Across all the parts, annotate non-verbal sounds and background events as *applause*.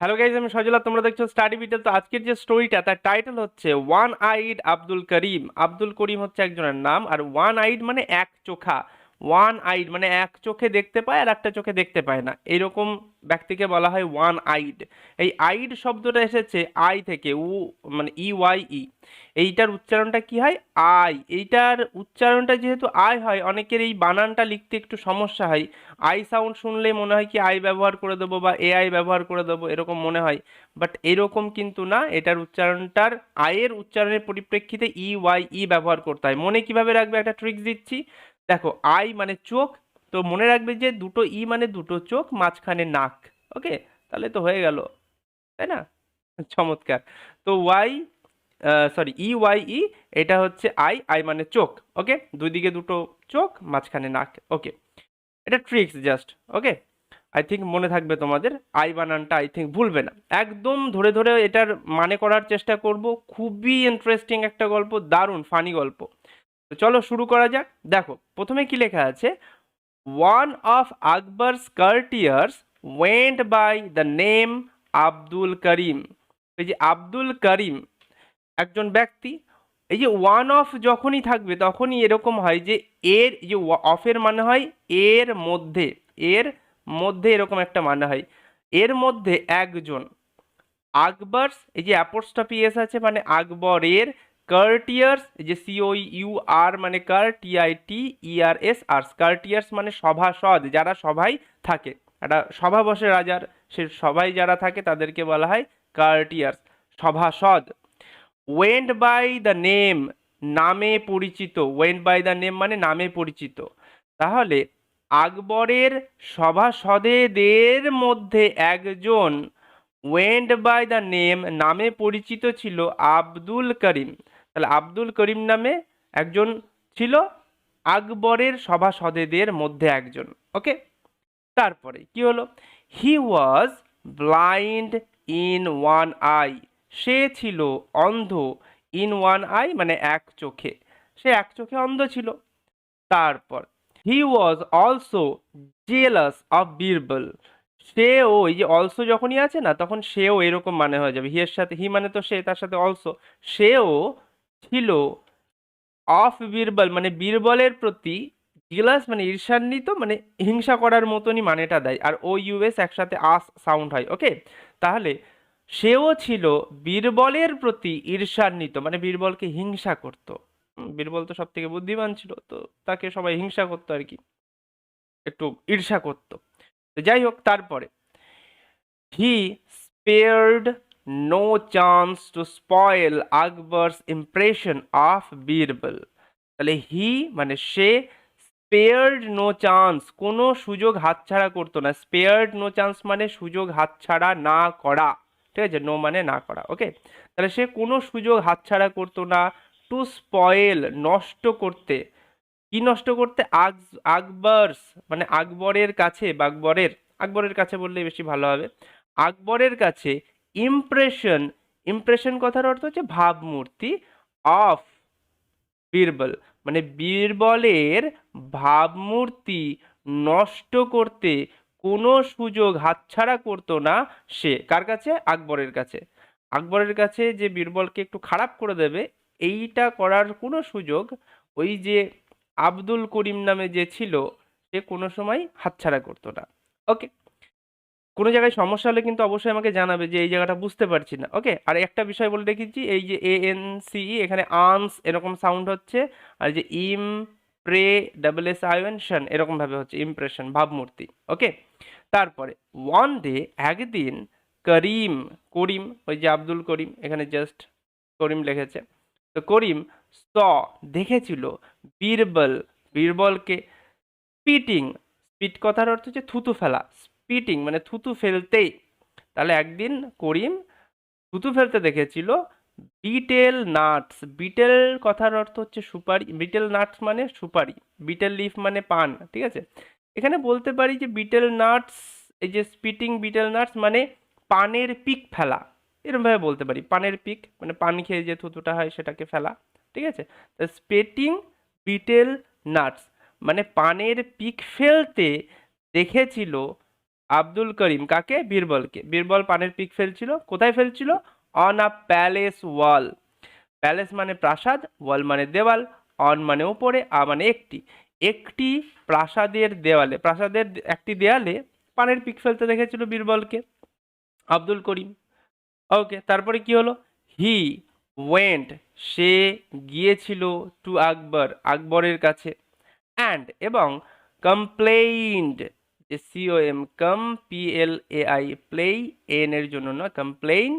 Hello guys আমি সজলা তোমরা দেখছ স্টাডি বিটেল তো আজকের যে স্টোরিটা তার টাইটেল হচ্ছে ওয়ান আইড আব্দুল করিম আব্দুল করিম হচ্ছে একজনের নাম, আর ওয়ান আইড মানে এক চোখা। ওয়ান আইড মানে এক চোখে দেখতে পায় আর একটা চোখে দেখতে পায় না। এরকম ব্যক্তিকে বলা হয় ওয়ান আইড এই আইড শব্দটা এসেছে আই থেকে, উ মানে ই ওয়াই ই এইটার উচ্চারণটা কি হয়? আই এইটার উচ্চারণটা যেহেতু আই হয়, অনেকের এই বানানটা লিখতে একটু সমস্যা হয়। আই সাউন্ড শুনলে মনে হয় কি আই ব্যবহার করে দেবো বা এ আই ব্যবহার করে দেবো, এরকম মনে হয়। বাট এরকম কিন্তু না, এটার উচ্চারণটার আয়ের উচ্চারণের পরিপ্রেক্ষিতে ই ওয়াই ই ব্যবহার করতে হয়। মনে কীভাবে রাখবে? একটা ট্রিক্স দিচ্ছি। দেখো, আই মানে চোখ, তো মনে রাখবে যে দুটো ই মানে দুটো চোখ, মাঝখানে নাক, ওকে? তাহলে তো হয়ে গেল, তাই না? চমৎকার। তো Y sorry E, Y, E, এটা হচ্ছে আই আই মানে চোখ, ওকে? দুই দিকে দুটো চোখ, মাঝখানে নাক, ওকে? এটা tricks just, okay? I think মনে থাকবে তোমাদের, আই বানানটা আই থিঙ্ক ভুলবে না। একদম ধরে ধরে এটার মানে করার চেষ্টা করব, খুবই ইন্টারেস্টিং একটা গল্প, দারুণ ফানি গল্প। তো চলো শুরু করা যাক। দেখো, প্রথমে কি লেখা আছে? One of Akbar's courtiers went by the name Abdul Karim এই যে আব্দুল করিম একজন ব্যক্তি, এই যে ওয়ান অফ যখনই থাকবে তখনই এরকম হয় যে এর যে অফের মানে হয় এর মধ্যে এর মধ্যে এরকম একটা মানে হয়। এর মধ্যে একজন। আকবরস এই যে অ্যাপোস্টপি এস আছে মানে আকবরের কার্টিয়ার্স যে সিও ইউ আর মানে কার? T I T E R S আর কার্টিয়ার্স মানে সভাসদ, যারা সভায় থাকে। একটা সভা বসে রাজার, সে সবাই যারা থাকে, তাদেরকে বলা হয় কার্টিয়ার্স সভাসদ। ওয়েন্ট বাই দ্য নেম নামে পরিচিত। ওয়েন্ট বাই দ্য নেম মানে নামে পরিচিত। তাহলে আকবরের সভাসদেদের মধ্যে একজন ওয়েন্ট বাই দ্য নেম নামে পরিচিত ছিল আব্দুল করিম। তাহলে আব্দুল করিম নামে একজন ছিল, আকবরের সভাসদেদের মধ্যে একজন ওকে তারপরে কি হলো? He was blind in one eye সে ছিল অন্ধ ইন ওয়ান আই মানে এক চোখে। সে এক চোখে অন্ধ ছিল। তারপর he was also jealous of Birbal সেও, এই যে অলসো যখনই আছে না, তখন সেও এরকম মানে হয়ে যাবে। হি এর সাথে হি মানে তো সে, তার সাথে অলসো সেও ছিল অফ বীরবল মানে বীরবলের প্রতি জেলাস মানে ঈর্ষান্বিত মানে হিংসা করার মতনই মানেটা দেয়। আর ও ইউএস একসাথে আস সাউন্ড হয়, ওকে? তাহলে সেও ছিল বীরবলের প্রতি ঈর্ষান্বিত মানে বীরবলকে হিংসা করত। বীরবল তো সব থেকে বুদ্ধিমান ছিল, তো তাকে সবাই হিংসা করতো আর কি। একটু ঈর্ষা করত। যাই হোক, তারপরে he spared no chance to spoil Akbar's impression of Birbal তাহলে হি মানে সে স্পেয়ার্ড নো চান্স কোনো সুযোগ হাতছাড়া করতো না। স্পেয়ার্ড নো চান্স মানে সুযোগ হাতছাড়া না করা। ঠিক আছে? নো মানে না করা। ওকে তাহলে সে কোনো সুযোগ হাতছাড়া করতো না টু স্পয়েল নষ্ট করতে। কি নষ্ট করতে? আক আকবরস মানে আকবরের কাছে, বা আকবরের আকবরের কাছে বললে বেশি ভালো হবে। আকবরের কাছে ইমপ্রেশন ইমপ্রেশন কথার অর্থ হচ্ছে ভাবমূর্তি অফ বীরবল মানে বীরবলের ভাবমূর্তি নষ্ট করতে, কোনো সুযোগ হাতছাড়া করতো না সে। কার কাছে? আকবরের কাছে। আকবরের কাছে যে বীরবলকে একটু খারাপ করে দেবে, এইটা করার কোনো সুযোগ ওই যে আব্দুল করিম নামে যে ছিল, সে কোনো সময় হাতছাড়া করতো না। ওকে কোনো জায়গায় সমস্যা হলে কিন্তু অবশ্যই আমাকে জানাবে যে এই জায়গাটা বুঝতে পারছি না। ওকে আর একটা বিষয় বলে রেখেছি এই যে এ এন সি এখানে আনস এরকম সাউন্ড হচ্ছে, আর যে ইম প্রে ডাবল এস আইভেনশন এরকমভাবে হচ্ছে ইমপ্রেশন ভাবমূর্তি। ওকে তারপরে ওয়ান ডে একদিন করিম করিম, ওই যে আব্দুল করিম, এখানে জাস্ট করিম লিখেছে। তো করিম স দেখেছিল বীরবল, বীরবলকে স্পিটিং স্পিট কথার অর্থ হচ্ছে থুতু ফেলা স্পিটিং মানে থুতু ফেলতেই। তাহলে একদিন করিম থুতু ফেলতে দেখেছিল বিটেল নাটস। বিটেল কথার অর্থ হচ্ছে সুপারি, বিটেল নাটস মানে সুপারি, বিটেল লিফ মানে পান, ঠিক আছে? এখানে বলতে পারি যে বিটেল নাটস, এই যে স্পিটিং বিটেল নাটস মানে পানের পিক ফেলা। এরকমভাবে বলতে পারি, পানের পিক মানে পান খেয়ে যে থুতুটা হয় সেটাকে ফেলা, ঠিক আছে? স্পেটিং বিটেল নাটস মানে পানের পিক ফেলতে দেখেছিল আব্দুল করিম কাকে? বীরবলকে। বীরবল পানের পিক ফেলছিল। কোথায় ফেলছিল? On a palace wall. Palace মানে প্রাসাদ, ওয়াল মানে দেওয়াল, অন মানে উপরে, আ মানে একটি। একটি প্রাসাদের দেওয়ালে, প্রাসাদের একটি দেয়ালে পানের পিক ফেলতে দেখেছিল বীরবলকে। আব্দুল করিম। ওকে, তারপরে কি হলো? হি ওয়েন্ট, সে গিয়েছিল টু আকবর, আকবরের কাছে। অ্যান্ড এবং কমপ্লেইন্ড যে C O M com P L A I প্লেই N এর জন্য না কমপ্লেইন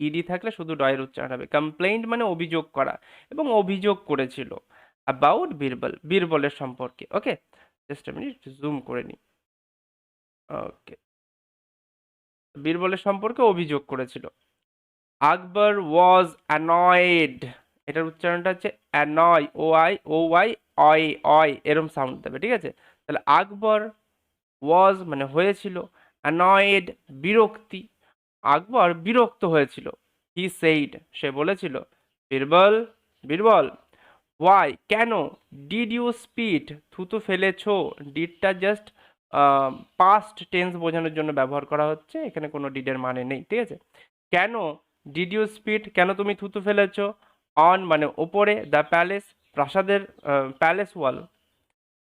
ইডি থাকলে শুধু ডয়ের উচ্চারণ হবে। কমপ্লেইন্ট মানে অভিযোগ করা এবং অভিযোগ করেছিল। অ্যাবাউট বীরবল বীরবলের সম্পর্কে ওকে জাস্ট মিনিট জুম করে নিই ওকে বীরবলের সম্পর্কে অভিযোগ করেছিল। আকবর ওয়াজ অ্যানয়েড এটার উচ্চারণটা হচ্ছে annoy O I O Y অয় অয় এরম সাউন্ড দেবে, ঠিক আছে? তাহলে আকবর ওয়াজ মানে হয়েছিল অ্যানয়েড বিরক্তি, আকবর বিরক্ত হয়েছিল। হি সেইড সে বলেছিল, বীরবল বীরবল ওয়াই কেন ডিড ইউ স্পিড থুতু ফেলেছ ডিডটা জাস্ট পাস্ট টেন্স বোঝানোর জন্য ব্যবহার করা হচ্ছে, এখানে কোনো ডিডের মানে নেই, ঠিক আছে? কেন ডিড ইউ স্পিড কেন তুমি থুতু ফেলেছ অন মানে ওপরে দ্য প্যালেস প্রাসাদের প্যালেস ওয়াল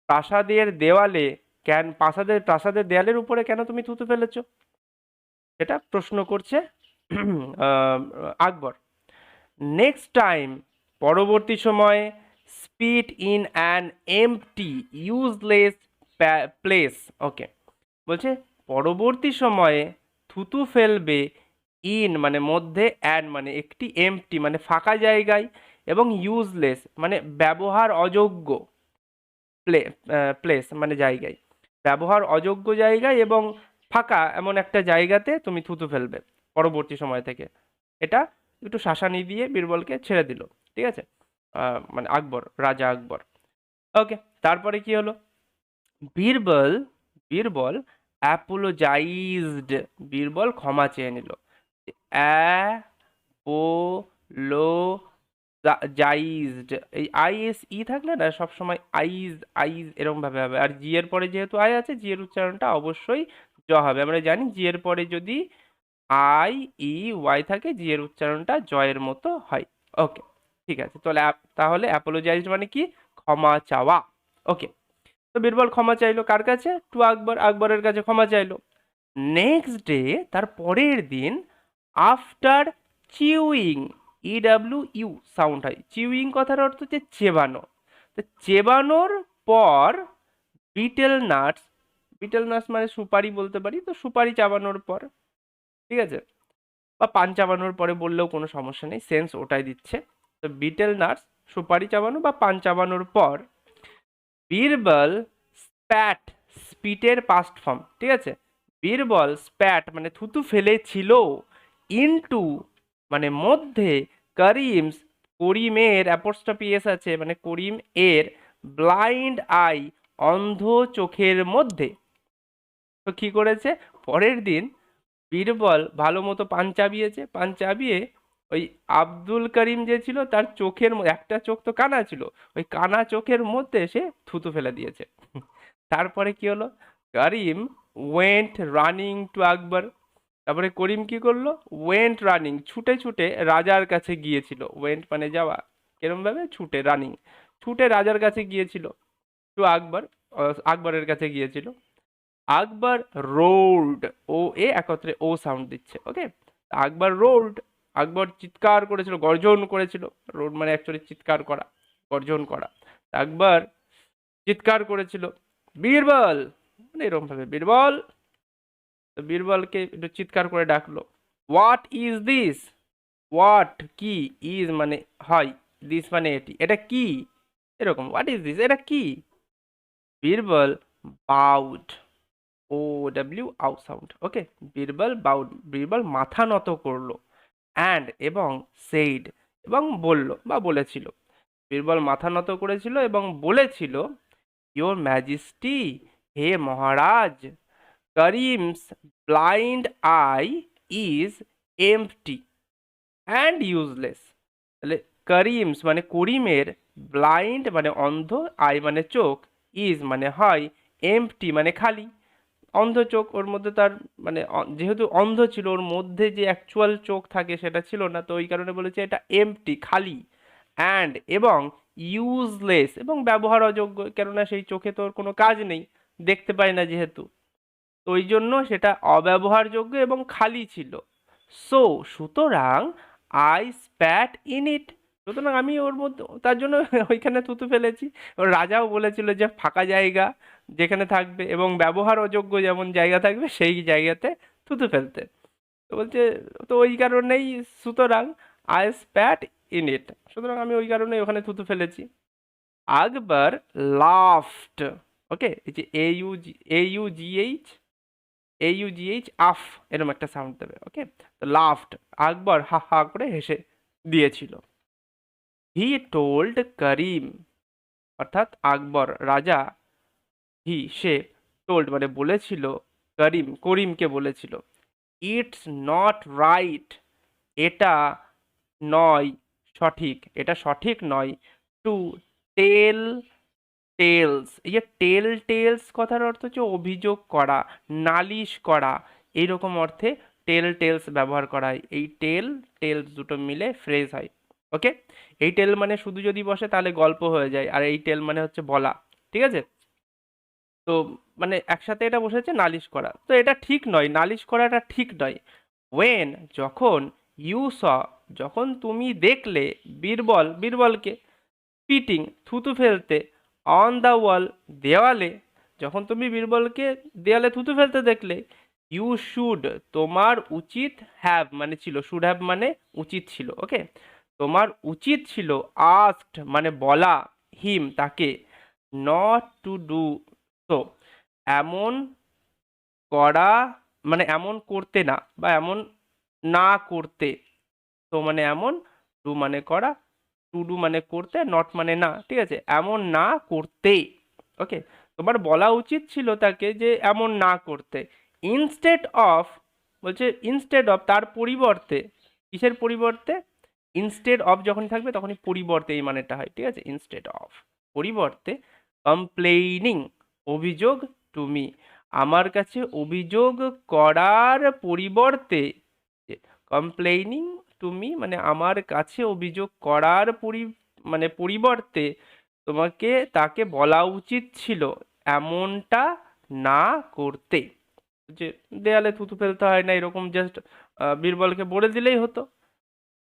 প্রাসাদের দেওয়ালে কেন প্রাসাদের প্রাসাদের দেয়ালের উপরে কেন তুমি থুতু ফেলেছো? এটা প্রশ্ন করছে *clears throat* আকবর। নেক্সট টাইম পরবর্তী সময়ে spit in an empty useless place okay বলছে, পরবর্তী সময়ে থুতু ফেলবে ইন মানে মধ্যে অ্যান মানে একটি এমটি মানে ফাঁকা জায়গায়, এবং ইউজলেস মানে ব্যবহার অযোগ্য, প্লে প্লেস মানে জায়গায়। ব্যবহার অযোগ্য জায়গায় এবং ফাঁকা এমন একটা জায়গাতে তুমি থুতু ফেলবে পরবর্তী সময় থেকে। এটা একটু শাসানি দিয়ে বীরবলকে ছেড়ে দিল, ঠিক আছে? মানে আকবর, রাজা আকবর। ওকে, তারপরে কি হলো? বীরবল বীরবল অ্যাপোলোজাইজড বীরবল ক্ষমা চেয়ে নিল। অ্যা ও লো জাইজড, এই আই এস ই থাকলে না সবসময় আইজ আইজ এরকম ভাবে হবে। আর জি এর পরে যেহেতু আই আছে, জি এর উচ্চারণটা অবশ্যই জ হবে। আমরা জানি জি এর পরে যদি আই, ই, ওয়াই থাকে, জি এর উচ্চারণটা জয়ের মতো হয়। ওকে, ঠিক আছে। তাহলে তাহলে অ্যাপোলোজাইজড মানে কি? ক্ষমা চাওয়া। ওকে, তো বীরবল ক্ষমা চাইলো কার কাছে? টু আকবর, আকবরের কাছে ক্ষমা চাইলো। নেক্সট ডে তার পরের দিন after chewing E W U sound হয়। চিউইং কথার অর্থ হচ্ছে চেবানো। তো চেবানোর পর বিটেল নাটস বিটেল নাটস মানে সুপারি বলতে পারি। তো সুপারি চাবানোর পর, ঠিক আছে? বা পান চাবানোর পরে বললেও কোনো সমস্যা নেই সেন্স ওটাই দিচ্ছে। তো বিটেল নাটস সুপারি চাবানো বা পান চাবানোর পর বীরবল স্প্যাট স্পিটের পাস্ট ফর্ম ঠিক আছে? বীরবল স্প্যাট মানে থুতু ফেলেছিল ইনটু মানে মধ্যে করিমস করিমের অ্যাপোস্ট্রফি এস আছে মানে করিম এর ব্লাইন্ড আই অন্ধ চোখের মধ্যে। তো কী করেছে? পরের দিন বীরবল ভালো মতো পান চাবিয়েছে, পান চাবিয়ে ওই আব্দুল করিম যে ছিল তার চোখের একটা চোখ তো কানা ছিল, ওই কানা চোখের মধ্যে সে থুতু ফেলে দিয়েছে। তারপরে কি হলো? Karim went running to Akbar তারপরে করিম কি করল? ওয়েন্ট রানিং ছুটে ছুটে রাজার কাছে গিয়েছিল। ওয়েন্ট মানে যাওয়া, কিরম ভাবে? ছুটে রানিং ছুটে রাজার কাছে গিয়েছিল। টু আকবর আকবরের কাছে গিয়েছিল। আকবর রোল্ড ও এ একত্রে ও সাউন্ড দিচ্ছে ওকে আকবর রোল্ড আকবর চিৎকার করেছিল, গর্জন করেছিল। রোড মানে অ্যাকচুয়ালি চিৎকার করা, গর্জন করা। আকবর চিৎকার করেছিল, বীরবল মানে এরকম ভাবে, বীরবল তো বীরবলকে একটু চিৎকার করে ডাকলো হোয়াট ইজ দিস হোয়াট কি? ইজ মানে হয় দিস মানে এটি, এটা কি? এরকম হোয়াট ইজ দিস এটা কি? Birbal bowed O W ow sound okay Birbal bowed Birbal মাথা নত করল অ্যান্ড এবং সেইড এবং বলল বা বলেছিল। বীরবল মাথা নত করেছিল এবং বলেছিল ইয়োর ম্যাজিস্টি হে মহারাজ Karim's blind eye is empty and useless তাহলে করিমস মানে করিমের ব্লাইন্ড মানে অন্ধ আই মানে চোখ ইজ মানে হয় এমটি মানে খালি। অন্ধ চোখ ওর মধ্যে তার মানে যেহেতু অন্ধ ছিল, ওর মধ্যে যে অ্যাকচুয়াল চোখ থাকে সেটা ছিল না, তো ওই কারণে বলেছে এটা এমটি খালি। অ্যান্ড এবং ইউজলেস এবং ব্যবহার অযোগ্য কেননা সেই চোখে তো ওর কোনো কাজ নেই। দেখতে পায় না যেহেতু। তো ওই জন্য সেটা অব্যবহারযোগ্য এবং খালি ছিল। সো সুতরাং আই স্প্যাট ইন ইট সুতরাং আমি ওর মধ্যে, তার জন্য *laughs* ওইখানে থুতু ফেলেছি। ওর রাজাও বলেছিল যে ফাঁকা জায়গা যেখানে থাকবে এবং ব্যবহার অযোগ্য যেমন জায়গা থাকবে সেই জায়গাতে থুতু ফেলতে। তো বলছে, তো ওই কারণেই সুতরাং আই স্প্যাট ইন ইট সুতরাং আমি ওই কারণেই ওখানে থুতু ফেলেছি। আকবর লাফট ওকে এই যে A U G A U G H A af এরকম একটা সাউন্ড দেবে ওকে তো লাফট আকবর হা হা করে হেসে দিয়েছিল। হি টোল্ড করিম অর্থাৎ আকবর, রাজা হি সে টোল্ড মানে বলেছিল করিম করিমকে বলেছিল ইটস নট রাইট এটা নয় সঠিক, এটা সঠিক নয় টু টেল টেলস এই যে টেল টেলস কথার অর্থ হচ্ছে অভিযোগ করা, নালিশ করা, এইরকম অর্থে টেল টেলস ব্যবহার করা হয়। এই টেল টেলস দুটো মিলে ফ্রেজ হয় ওকে এই টেল মানে শুধু যদি বসে তাহলে গল্প হয়ে যায়, আর এই টেল মানে হচ্ছে বলা, ঠিক আছে? তো মানে একসাথে এটা বসেছে, নালিশ করা। তো এটা ঠিক নয়, নালিশ করাটা ঠিক নয়। ওয়েন যখন ইউ স যখন তুমি দেখলে, বীরবল, বীরবলকে পিটিং থুতু ফেলতে অন দ্য ওয়াল দেওয়ালে, যখন তুমি বীরবলকে দেওয়ালে থুতু ফেলতে দেখলে ইউ শুড তোমার উচিত হ্যাভ মানে ছিল শুড হ্যাভ মানে উচিত ছিল ওকে তোমার উচিত ছিল আস্কড মানে বলা হিম তাকে নট টু ডু তো এমন করা মানে এমন করতে না, বা এমন না করতে, তো মানে এমন ডু মানে করা টু ডু মানে করতে নট মানে না, ঠিক আছে? এমন না করতে ওকে তোমার বলা উচিত ছিল তাকে যে এমন না করতে। ইনস্টেড অফ বলছে ইনস্টেড অফ তার পরিবর্তে, কিসের পরিবর্তে? ইনস্টেড অফ যখনই থাকবে তখনই পরিবর্তে এই মানেটা হয়, ঠিক আছে? ইনস্টেড অফ পরিবর্তে কমপ্লেইনিং অভিযোগ তুমি আমার কাছে অভিযোগ করার পরিবর্তে কমপ্লেইনিং তুমি মানে আমার কাছে অভিযোগ করার পরি মানে পরিবর্তে তোমাকে তাকে বলা উচিত ছিল এমনটা না করতে। যে দেয়ালে থুতু ফেলতে হয় না, এরকম জাস্ট বীরবলকে বলে দিলেই হতো।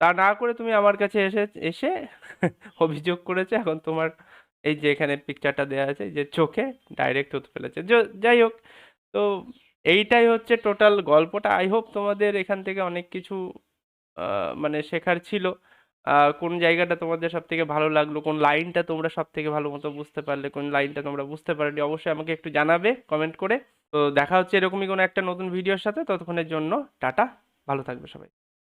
তা না করে তুমি আমার কাছে এসে এসে *laughs* অভিযোগ করেছে। এখন তোমার এই যে এখানে পিকচারটা দেওয়া আছে, যে চোখে ডাইরেক্ট থুতু ফেলেছে। যাই হোক, তো এইটাই হচ্ছে টোটাল গল্পটা। আই হোপ তোমাদের এখান থেকে অনেক কিছু মানে শেখার ছিল। কোন জায়গাটা তোমাদের সব থেকে ভালো লাগল? কোন লাইনটা তোমরা সব থেকে ভালো মতো বুঝতে পারলে? কোন লাইনটা তোমরা বুঝতে পারলে অবশ্যই আমাকে একটু জানাবে কমেন্ট করে। তো দেখা হচ্ছে এরকমই কোনো একটা নতুন ভিডিওর সাথে। ততক্ষণের জন্য টাটা। ভালো থাকবে সবাই।